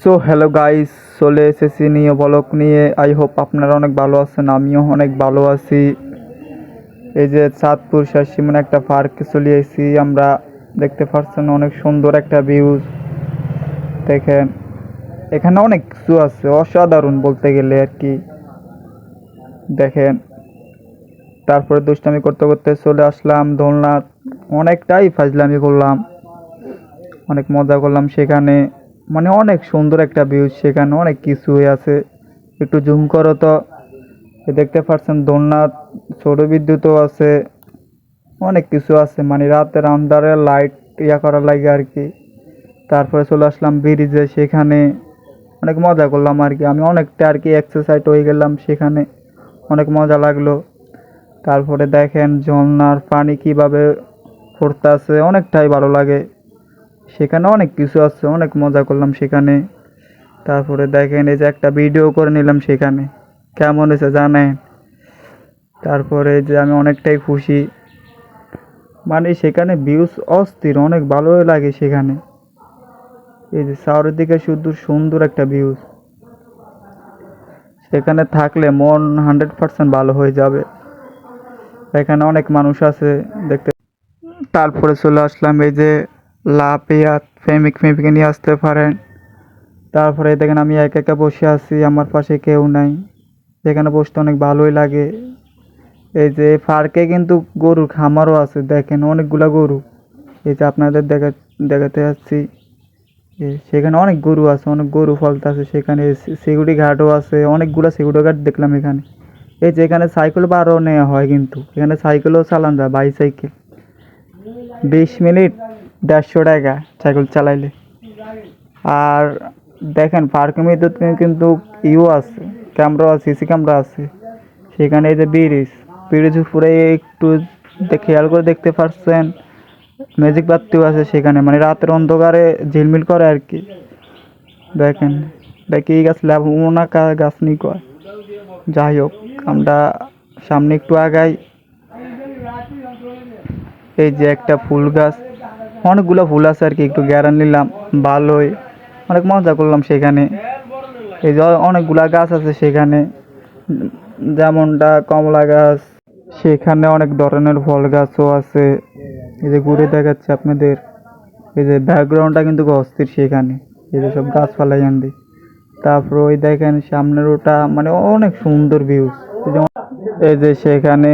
So hello guys চলে এসেছি নিয়ে বলক নিয়ে। আই হোপ আপনারা অনেক ভালো আছেন, আমিও অনেক ভালো আছি। এই যে চাঁদপুর শাসিমনে একটা পার্কে চলে এসেছি। আমরা দেখতে পাচ্ছেন অনেক সুন্দর একটা ভিউ দেখেন, এখানে অনেক কিছু আছে, অসাধারণ বলতে গেলে আর কি। দেখেন, তারপরে দুষ্টামি করতে করতে চলে আসলাম দোলনা অনেকটাই ফাজলামি করলাম। অনেক মজা করলাম সেখানে। মানে অনেক সুন্দর একটা ভিউ সেখানে অনেক কিছুই আছে। একটু জুম করো তো। দেখতে পাচ্ছেন দোলনা সৌর বিদ্যুৎও আছে। অনেক কিছু আছে মানে রাতের আন্ধারে লাইট ইয়া করার লাগে আর কি। তারপরে চলে আসলাম ব্রিজে সেখানে অনেক মজা করলাম আর কি। আমি অনেকটা আর কি এক্সারসাইজ হয়ে গেলাম সেখানে। অনেক মজা লাগল। তারপরে দেখেন ঝর্ণার পানি কীভাবে পড়তেছে, অনেকটাই ভালো লাগে। সেখানে অনেক কিছু আছে, অনেক মজা করলাম সেখানে। তারপরে দেখেন এই যে একটা ভিডিও করে নিলাম সেখানে। কেমন হয়েছে জানেন? তারপরে যে আমি অনেকটাই খুশি। মানে সেখানে ভিউজ অস্থির, অনেক ভালোই লাগে সেখানে। এই যে শহরের দিকে শুধু সুন্দর একটা ভিউজ সেখানে থাকলে মন হান্ড্রেড পার্সেন্ট ভালো হয়ে যাবে। এখানে অনেক মানুষ আছে, দেখতে তারপরে চলে আসলাম এই যে লাপিয়া ফেমিক প্রেমিকে নিয়ে আসতে পারেন। তারপরে দেখেন আমি একা একা বসে আছি, আমার পাশে কেউ নাই। সেখানে বসতে অনেক ভালোই লাগে। এই যে পার্কে কিন্তু গরুর খামারও আছে, দেখেন অনেকগুলা গরু। এই যে আপনাদের দেখা, দেখাতে যাচ্ছি। সেখানে অনেক গরু আছে, অনেক গরু ফলতে আছে সেখানে সিকিউরিটি গার্ডও আছে, অনেকগুলো সিকিউরিটি গার্ড দেখলাম এখানে। এই যে এখানে সাইকেল বারও নেওয়া হয় কিন্তু। এখানে সাইকেলও চালান যায়, বাইসাইকেল। বিশ মিনিট দেড়শো টাকা সাইকেল চালাইলে। আর দেখেন পার্কের মধ্যে কিন্তু ইও আছে ক্যামেরা আছে সিসি ক্যামেরা আছে। সেখানে এই যে ব্রিজ ব্রিজ উপরে একটু খেয়াল করে দেখতে পারছেন ম্যাজিক বাতিও আছে সেখানে মানে রাতের অন্ধকারে ঝিলমিল করে আর কি। দেখেন, দেখি এই গাছ লাভ না গাছ নি কয়। যাই হোক, আমরা সামনে একটু আগাই। এই যে একটা ফুল গাছ অনেকগুলো ফুল আছে আর কি, একটু গ্যারান নিলাম, ভালোই। অনেক মজা করলাম সেখানে। এই যে অনেকগুলা গাছ আছে সেখানে, যেমনটা কমলা গাছ, সেখানে অনেক ধরনের ফল গাছও আছে। এই যে ঘুরে দেখাচ্ছে আপনাদের। এই যে ব্যাকগ্রাউন্ডটা কিন্তু অস্থির সেখানে। এই যে সব গাছপালা আনদি তারপর ওই দেখেন সামনের ওটা মানে অনেক সুন্দর ভিউজ এই যে সেখানে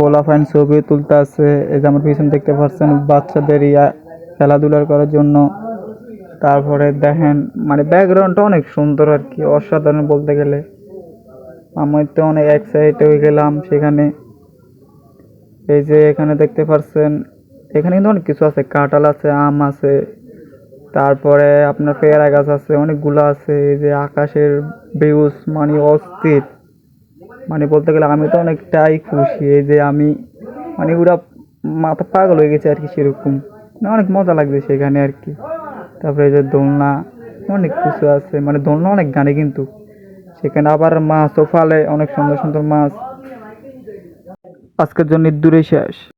ফোলাফাইন ছবি তুলতে আছে। এই যে আমার পিছনে দেখতে পাচ্ছেন, বাচ্চাদের ইয়া খেলাধুলার করার জন্য। তারপরে দেখেন মানে ব্যাকগ্রাউন্ডটা অনেক সুন্দর আর কি, অসাধারণ বলতে গেলে। আমি তো অনেক এক্সাইট হয়ে গেলাম সেখানে। এই যে এখানে দেখতে পাচ্ছেন, এখানে কিন্তু অনেক কিছু আছে, কাঁঠাল আছে, আম আছে। তারপরে আপনার পেয়ারা গাছ আছে, অনেকগুলো আছে। এই যে আকাশের ভিউজ মানে অস্থির। মানে বলতে গেলে আমি তো অনেকটাই খুশি। এই যে আমি মানে ওরা মাথা পাগল হয়ে গেছে আর কি সেরকম। না অনেক মজা লাগছে সেখানে আর কি তারপরে এই যে দোলনা, অনেক কিছু আছে। মানে দোলনা অনেক গানে কিন্তু। সেখানে আবার মাছ ও ফালে অনেক সুন্দর সুন্দর মাছ। আজকের জন্য দূরে শেষ।